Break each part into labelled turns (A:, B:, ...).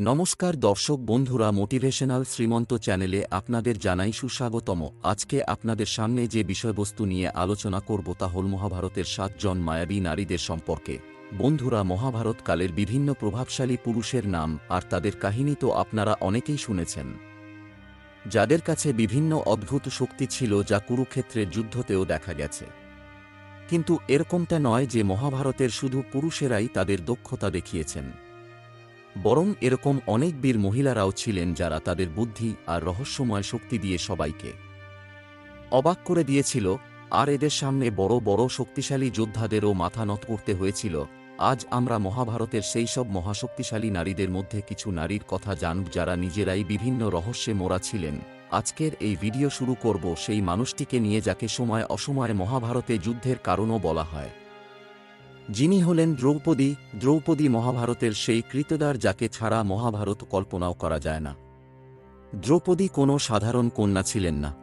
A: নমস্কার দর্শক বন্ধুরা মোটিভেশনাল শ্রীমন্ত চ্যানেলে আপনাদের জানাই সুস্বাগতম। আজকে আপনাদের সামনে যে বিষয়বস্তু নিয়ে আলোচনা করব তা হল মহাভারতের সাতজন মায়াবী নারীদের সম্পর্কে। বন্ধুরা, মহাভারত কালের বিভিন্ন প্রভাবশালী পুরুষের নাম আর তাদের কাহিনী তো আপনারা অনেকেই শুনেছেন। যাদের কাছে বিভিন্ন অদ্ভুত শক্তি ছিল যা কুরুক্ষেত্রের যুদ্ধতেও দেখা গেছে। কিন্তু এরকমটা নয় যে মহাভারতের শুধু পুরুষেরাই তাদের দক্ষতা দেখিয়েছেন। বরং এরকম অনেক বীর মহিলারাও ছিলেন যারা তাদের বুদ্ধি আর রহস্যময় শক্তি দিয়ে সবাইকে অবাক করে দিয়েছিল, আর এদের সামনে বড় বড় শক্তিশালী যোদ্ধাদেরও মাথা নত করতে হয়েছিল। আজ আমরা মহাভারতের সেই সব মহাশক্তিশালী নারীদের মধ্যে কিছু নারীর কথা জানব যারা নিজেরাই বিভিন্ন রহস্যে মোড়া ছিলেন। আজকের এই ভিডিও শুরু করব সেই মানুষটিকে নিয়ে যাকে সময় অসময়ে মহাভারতে যুদ্ধের কারণও বলা হয়। যিনি হলেন দ্রৌপদী দ্রৌপদী মহাভারতের সেই কৃতদার যাকে ছাড়া মহাভারত কল্পনাও করা যায় না। দ্রৌপদী কোনো সাধারণ কন্যা ছিলেন না।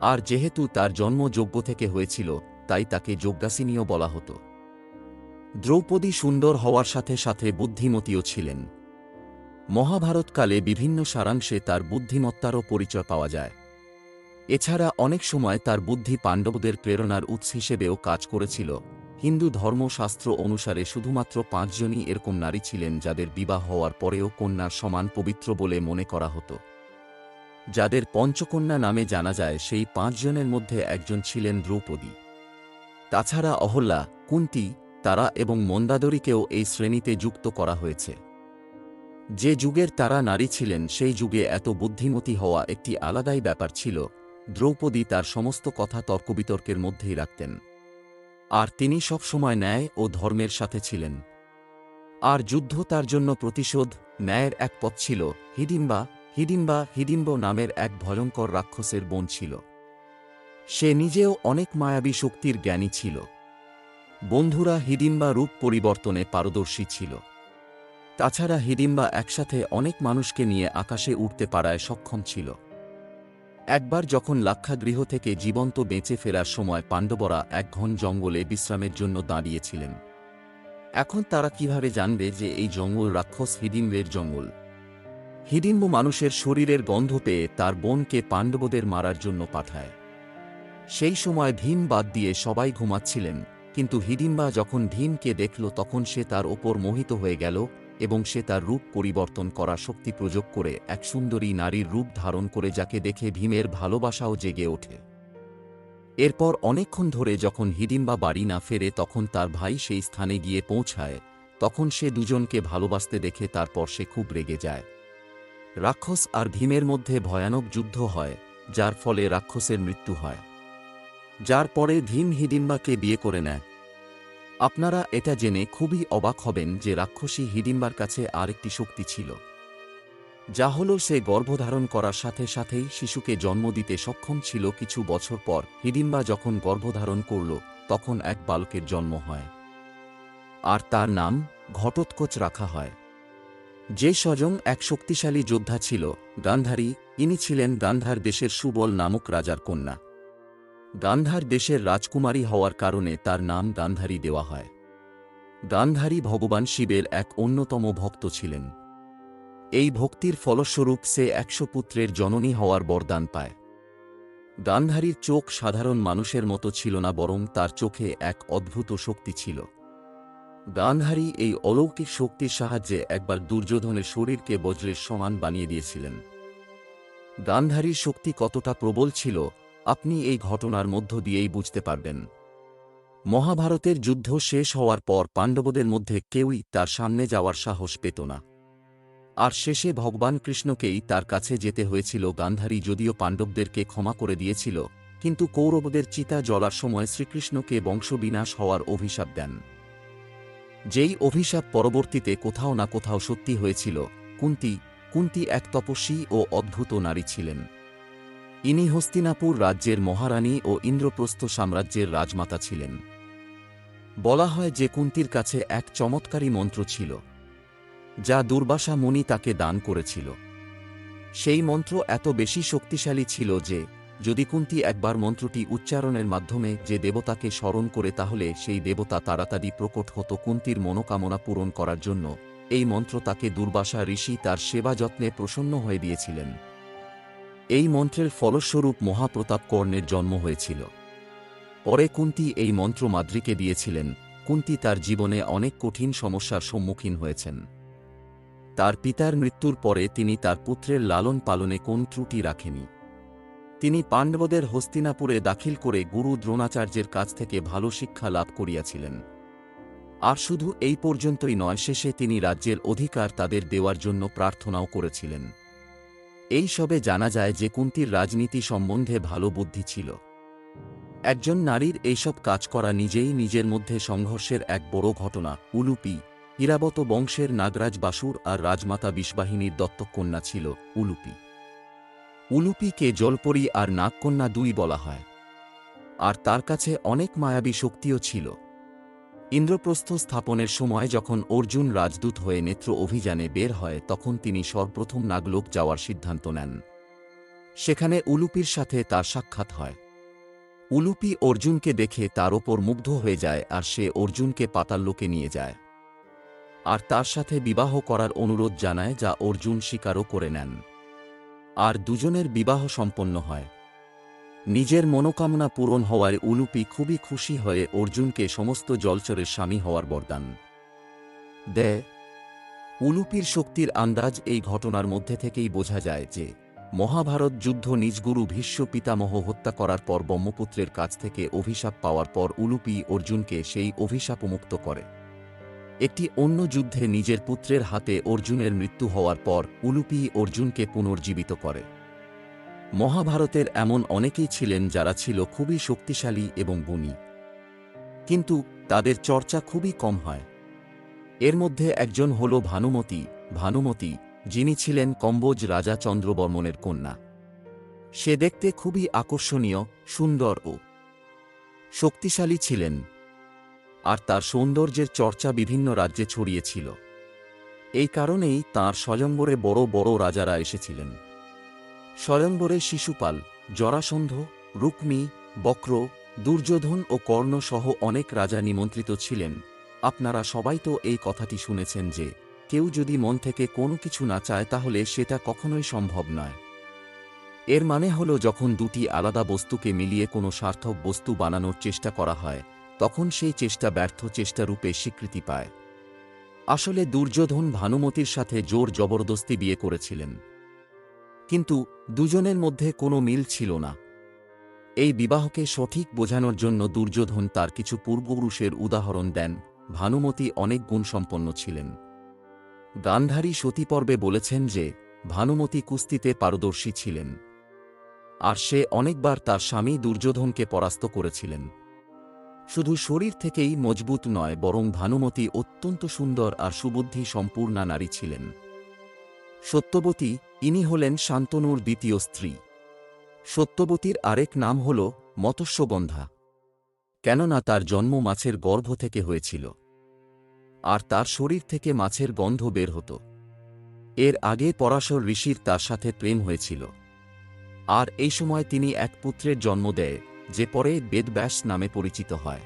A: আর যেহেতু তার জন্ম যোগ্য থেকে হয়েছিল, তাই তাকে যজ্ঞাসিনীও বলা হতো। দ্রৌপদী সুন্দর হওয়ার সাথে সাথে বুদ্ধিমতীও ছিলেন। মহাভারতকালে বিভিন্ন সারাংশে তার বুদ্ধিমত্তারও পরিচয় পাওয়া যায়। এছাড়া অনেক সময় তার বুদ্ধি পাণ্ডবদের প্রেরণার উৎস হিসেবেও কাজ করেছিল। হিন্দু ধর্মশাস্ত্র অনুসারে শুধুমাত্র পাঁচজনই এরকম নারী ছিলেন যাদের বিবাহ হওয়ার পরেও কন্যার সমান পবিত্র বলে মনে করা হতো। যাদের পঞ্চকন্যা নামে জানা যায়, সেই পাঁচজনের মধ্যে একজন ছিলেন দ্রৌপদী। তাছাড়া অহল্যা, কুন্তি, তারা এবং মন্দাদরীকেও এই শ্রেণীতে যুক্ত করা হয়েছে। যে যুগের তারা নারী ছিলেন, সেই যুগে এত বুদ্ধিমতী হওয়া একটি আলাদাই ব্যাপার ছিল। দ্রৌপদী তার সমস্ত কথা তর্কবিতর্কের মধ্যেই রাখতেন। আর তিনি সবসময় ন্যায় ও ধর্মের সাথে ছিলেন। আর যুদ্ধ তার জন্য প্রতিশোধ, ন্যায়ের এক পথ ছিল হিডিম্বা হিডিম্বা হিডিম্ব নামের এক ভয়ঙ্কর রাক্ষসের বোন ছিল। সে নিজেও অনেক মায়াবী শক্তির জ্ঞানী ছিল। বন্ধুরা হিডিম্বা রূপ পরিবর্তনে পারদর্শী ছিল। তাছাড়া হিডিম্বা একসাথে অনেক মানুষকে নিয়ে আকাশে উঠতে পারায় সক্ষম ছিল। একবার যখন লাক্ষাগৃহ থেকে জীবন্ত বেঁচে ফেরার সময় পাণ্ডবরা এক ঘন জঙ্গলে বিশ্রামের জন্য দাঁড়িয়েছিলেন। এখন তারা কীভাবে জানবে যে এই জঙ্গল রাক্ষস হিডিম্বের জঙ্গল? হিডিম্ব মানুষের শরীরের গন্ধ পেয়ে তার বোনকে পাণ্ডবদের মারার জন্য পাঠায়। সেই সময় ভীম বাদ দিয়ে সবাই ঘুমাচ্ছিলেন, কিন্তু হিডিম্বা যখন ভীমকে দেখল তখন সে তার ওপর মোহিত হয়ে গেল এবং সে তার রূপ পরিবর্তন করা শক্তি প্রযোগ করে এক সুন্দরী নারীর রূপ ধারণ করে যাকে দেখে ভীমের ভালোবাসাও জেগে ওঠে। এরপর অনেকক্ষণ ধরে যখন হিডিম্বা বাড়ি না ফেরে তখন তার ভাই সেই স্থানে গিয়ে পৌঁছায়, তখন সে দুজনকে ভালোবাসতে দেখে তারপর সে খুব রেগে যায়। রাক্ষস আর ভীমের মধ্যে ভয়ানক যুদ্ধ হয়, যার ফলে রাক্ষসের মৃত্যু হয়। যার পরে ভীম হিডিম্বাকে বিয়ে করে নেয়। আপনারা এটা জেনে খুবই অবাক হবেন যে রাক্ষসী হিডিম্বার কাছে আরেকটি শক্তি ছিল। যা হল সে গর্ভধারণ করার সাথে সাথেই শিশুকে জন্ম দিতে সক্ষম ছিল কিছু বছর পর। হিডিম্বা যখন গর্ভধারণ করল, তখন এক বালকের জন্ম হয়। আর তার নাম ঘটোৎকোচ রাখা হয়। যে স্বজং এক শক্তিশালী যোদ্ধা ছিল, গান্ধারী। ইনি ছিলেন গান্ধার দেশের সুবল নামক রাজার কন্যা। গান্ধার দেশের রাজকুমারী হওয়ার কারণে তার নাম গান্ধারী দেওয়া হয়। গান্ধারী ভগবান শিবের এক অন্যতম ভক্ত ছিলেন। এই ভক্তির ফলস্বরূপ সে একশো পুত্রের জননী হওয়ার বরদান পায়। গান্ধারীর চোখ সাধারণ মানুষের মতো ছিল না, বরং তার চোখে এক অদ্ভুত শক্তি ছিল। গান্ধারী এই অলৌকিক শক্তির সাহায্যে একবার দুর্যোধনের শরীরকে বজ্রের সমান বানিয়ে দিয়েছিলেন। গান্ধারীর শক্তি কতটা প্রবল ছিল আপনি এই ঘটনার মধ্য দিয়েই বুঝতে পারবেন। মহাভারতের যুদ্ধ শেষ হওয়ার পর পাণ্ডবদের মধ্যে কেউই তার সামনে যাওয়ার সাহস পেত না। আর শেষে ভগবান কৃষ্ণকেই তার কাছে যেতে হয়েছিল গান্ধারী যদিও পাণ্ডবদেরকে ক্ষমা করে দিয়েছিল, কিন্তু কৌরবদের চিতা জ্বলার সময় শ্রীকৃষ্ণকে বংশবিনাশ হওয়ার অভিশাপ দেন। যেই অভিশাপ পরবর্তীতে কোথাও না কোথাও সত্যি হয়েছিল, কুন্তি কুন্তি এক তপস্বী ও অদ্ভুত নারী ছিলেন। ইনি হস্তিনাপুর রাজ্যের মহারানী ও ইন্দ্রপ্রস্থ সাম্রাজ্যের রাজমাতা ছিলেন। বলা হয় যে কুন্তির কাছে এক চমৎকারী মন্ত্র ছিল, যা দুর্বাসা মুনি তাকে দান করেছিল। সেই মন্ত্র এত বেশি শক্তিশালী ছিল যে, যদি কুন্তি একবার মন্ত্রটি উচ্চারণের মাধ্যমে যে দেবতাকে স্মরণ করে তাহলে সেই দেবতা তাড়াতাড়ি প্রকট হতো কুন্তির মনোকামনা পূরণ করার জন্য। এই মন্ত্র তাকে দুর্বাসা ঋষি তার সেবা যত্নে প্রসন্ন হয়ে দিয়েছিলেন। এই মন্ত্রের ফলস্বরূপ মহাপ্রতাপ কর্ণের জন্ম হয়েছিল। পরে কুন্তি এই মন্ত্র মাদ্রিকে দিয়েছিলেন। কুন্তি তার জীবনে অনেক কঠিন সমস্যার সম্মুখীন হয়েছেন। তার পিতার মৃত্যুর পরে তিনি তার পুত্রের লালন পালনে কোন ত্রুটি রাখেনি। তিনি পাণ্ডবদের হস্তিনাপুরে দাখিল করে গুরু দ্রোণাচার্যের কাছ থেকে ভালো শিক্ষা লাভ করিয়াছিলেন। আর শুধু এই পর্যন্তই নয়, শেষে তিনি রাজ্যের অধিকার তাদের দেওয়ার জন্য প্রার্থনাও করেছিলেন। এই সবে জানা যায় যে কুন্তির রাজনীতি সম্বন্ধে ভালো বুদ্ধি ছিল। একজন নারীর এইসব কাজ করা নিজেই নিজের মধ্যে সংঘর্ষের এক বড় ঘটনা, উলুপি। ইরাবত বংশের নাগরাজ বাসুর আর রাজমাতা বিশবাহিনীর দত্তকন্যা ছিল উলুপি। উলুপিকে জলপরি আর নাগকন্যা দুই বলা হয়। আর তার কাছে অনেক মায়াবী শক্তিও ছিল। ইন্দ্রপ্রস্থ স্থাপনের সময় যখন অর্জুন রাজদূত হয়ে নেত্র অভিযানে বের হয়, তখন তিনি সর্বপ্রথম নাগলোক যাওয়ার সিদ্ধান্ত নেন। সেখানে উলুপির সাথে তার সাক্ষাৎ হয়। উলুপি অর্জুনকে দেখে তার ওপর মুগ্ধ হয়ে যায় আর সে অর্জুনকে পাতাল্লোকে নিয়ে যায়। আর তার সাথে বিবাহ করার অনুরোধ জানায় যা অর্জুন স্বীকারও করে নেন। আর দুজনের বিবাহ সম্পন্ন হয়। নিজের মনোকামনা পূরণ হওয়ায় উলুপি খুবই খুশি হয়ে অর্জুনকে সমস্ত জলচরের স্বামী হওয়ার বরদান। দেয় উলুপির শক্তির আন্দাজ এই ঘটনার মধ্যে থেকেই বোঝা যায় যে, মহাভারত যুদ্ধ নিজগুরু ভীষ্ম পিতামহ হত্যা করার পর ব্রহ্মপুত্রের কাছ থেকে অভিশাপ পাওয়ার পর উলুপি অর্জুনকে সেই অভিশাপমুক্ত করে। একটি অন্য যুদ্ধে নিজের পুত্রের হাতে অর্জুনের মৃত্যু হওয়ার পর উলুপি অর্জুনকে পুনর্জীবিত করে। মহাভারতের এমন অনেকেই ছিলেন যারা ছিল খুবই শক্তিশালী এবং গুণী। কিন্তু তাদের চর্চা খুবই কম হয়। এর মধ্যে একজন হল ভানুমতি ভানুমতি যিনি ছিলেন কম্বোজ রাজা চন্দ্রবর্মনের কন্যা। সে দেখতে খুবই আকর্ষণীয়, সুন্দর ও শক্তিশালী ছিলেন। আর তার সৌন্দর্যের চর্চা বিভিন্ন রাজ্যে ছড়িয়েছিল এই কারণেই তাঁর স্বয়ম্বরে বড় বড় রাজারা এসেছিলেন। স্বয়ম্বরে শিশুপাল, জরাসন্ধ, রুক্মী, বক্র, দুর্যোধন ও কর্ণ সহ অনেক রাজা নিমন্ত্রিত ছিলেন। আপনারা সবাই তো এই কথাটি শুনেছেন যে, কেউ যদি মন থেকে কোনো কিছু না চায় তাহলে সেটা কখনোই সম্ভব নয়। এর মানে হল যখন দুটি আলাদা বস্তুকে মিলিয়ে কোনো সার্থক বস্তু বানানোর চেষ্টা করা হয়, তখন সেই চেষ্টা ব্যর্থ চেষ্টারূপে স্বীকৃতি পায়। আসলে দুর্যোধন ভানুমতির সাথে জোর জবরদস্তি বিয়ে করেছিলেন। কিন্তু দুজনের মধ্যে কোনো মিল ছিল না। এই বিবাহকে সঠিক বোঝানোর জন্য দুর্যোধন তার কিছু পূর্বপুরুষের উদাহরণ দেন। ভানুমতি অনেক গুণসম্পন্ন ছিলেন। গান্ধারী সতীপর্বে বলেছেন যে, ভানুমতি কুস্তিতে পারদর্শী ছিলেন। আর সে অনেকবার তার স্বামী দুর্যোধনকে পরাস্ত করেছিলেন। শুধু শরীর থেকেই মজবুত নয়, বরং ভানুমতি অত্যন্ত সুন্দর আর সুবুদ্ধি সম্পূর্ণা নারী ছিলেন। সত্যবতী, ইনি হলেন শান্তনুর দ্বিতীয় স্ত্রী। সত্যবতীর আরেক নাম হল মৎস্যগন্ধা। কেননা তার জন্ম মাছের গর্ভ থেকে হয়েছিল। আর তার শরীর থেকে মাছের গন্ধ বের হতো। এর আগে পরাশর ঋষির তার সাথে প্রেম হয়েছিল। আর এই সময় তিনি এক পুত্রের জন্ম দেয়, যে পরে বেদব্যাস নামে পরিচিত হয়।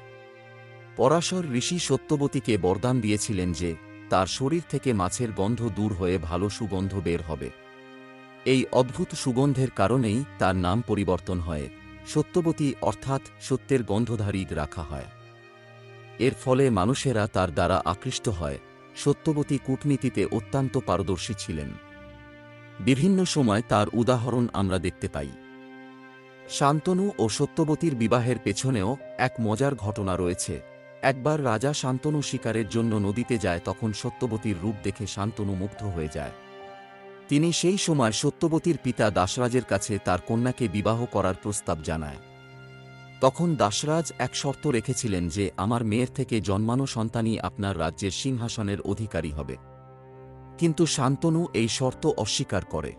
A: পরাশর ঋষি সত্যবতীকে বরদান দিয়েছিলেন যে তার শরীর থেকে মাছের গন্ধ দূর হয়ে ভালো সুগন্ধ বের হবে। এই অদ্ভুত সুগন্ধের কারণেই তার নাম পরিবর্তন হয়, সত্যবতী অর্থাৎ সত্যের গন্ধধারী রাখা হয়। এর ফলে মানুষেরা তার দ্বারা আকৃষ্ট হয়, সত্যবতী কূটনীতিতে অত্যন্ত পারদর্শী ছিলেন। বিভিন্ন সময় তার উদাহরণ আমরা দেখতে পাই। শান্তনু ও সত্যবতীর বিবাহের পেছনেও এক মজার ঘটনা রয়েছে। একবার রাজা শান্তনু শিকারের জন্য নদীতে যায়, তখন সত্যবতীর রূপ দেখে শান্তনু মুগ্ধ হয়ে যায়। তিনি সেই সময় সত্যবতীর পিতা দাসরাজের কাছে তার কন্যাকে বিবাহ করার প্রস্তাব জানায়। তখন দাসরাজ এক শর্ত রেখেছিলেন যে, আমার মেয়ের থেকে জন্মানো সন্তানই আপনার রাজ্যের সিংহাসনের অধিকারী হবে। কিন্তু শান্তনু এই শর্ত অস্বীকার করে।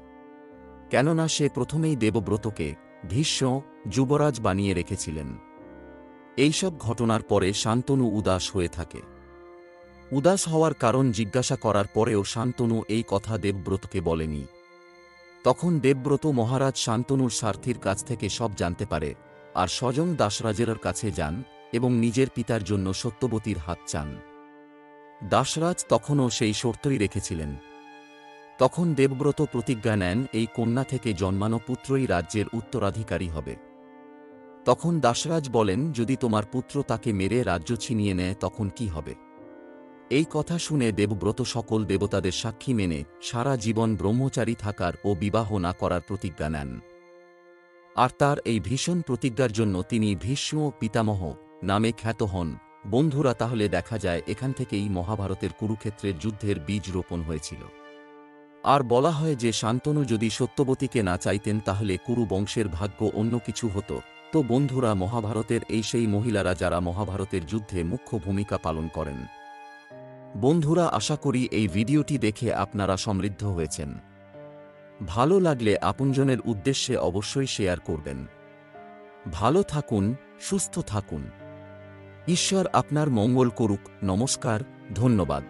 A: কেননা সে প্রথমেই দেবব্রতকে ভীষ্ম যুবরাজ বানিয়ে রেখেছিলেন। এইসব ঘটনার পরে শান্তনু উদাস হয়ে থাকে। উদাস হওয়ার কারণ জিজ্ঞাসা করার পরেও শান্তনু এই কথা দেবব্রতকে বলেনি। তখন দেবব্রত মহারাজ শান্তনুর স্বার্থীর কাছ থেকে সব জানতে পারে আর স্বজন দাসরাজের কাছে যান এবং নিজের পিতার জন্য সত্যবতীর হাত চান। দাসরাজ তখনও সেই শর্তই রেখেছিলেন। তখন দেবব্রত প্রতিজ্ঞা নেন, এই কন্যা থেকে জন্মানো পুত্রই রাজ্যের উত্তরাধিকারী হবে। তখন দাসরাজ বলেন, যদি তোমার পুত্র তাকে মেরে রাজ্য ছিনিয়ে নেয়, তখন কি হবে? এই কথা শুনে দেবব্রত সকল দেবতাদের সাক্ষী মেনে সারা জীবন ব্রহ্মচারী থাকার ও বিবাহ না করার প্রতিজ্ঞা নেন। আর তার এই ভীষণ প্রতিজ্ঞার জন্য তিনি ভীষ্ম পিতামহ নামে খ্যাত হন। বন্ধুরা, তাহলে দেখা যায়, এখান থেকেই মহাভারতের কুরুক্ষেত্রের যুদ্ধের বীজ রোপণ হয়েছিল। আর বলা হয় যে, শান্তনু যদি সত্যবতীকে না চাইতেন, তাহলে কুরু বংশের ভাগ্য অন্য কিছু হতো। তো বন্ধুরা মহাভারতের এই সেই মহিলারা যারা মহাভারতের যুদ্ধে মুখ্য ভূমিকা পালন করেন। বন্ধুরা, আশা করি এই ভিডিওটি দেখে আপনারা সমৃদ্ধ হয়েছেন। ভালো লাগলে আপনজনের উদ্দেশ্যে অবশ্যই শেয়ার করবেন। ভালো থাকুন, সুস্থ থাকুন। ঈশ্বর আপনার মঙ্গল করুক। নমস্কার, ধন্যবাদ।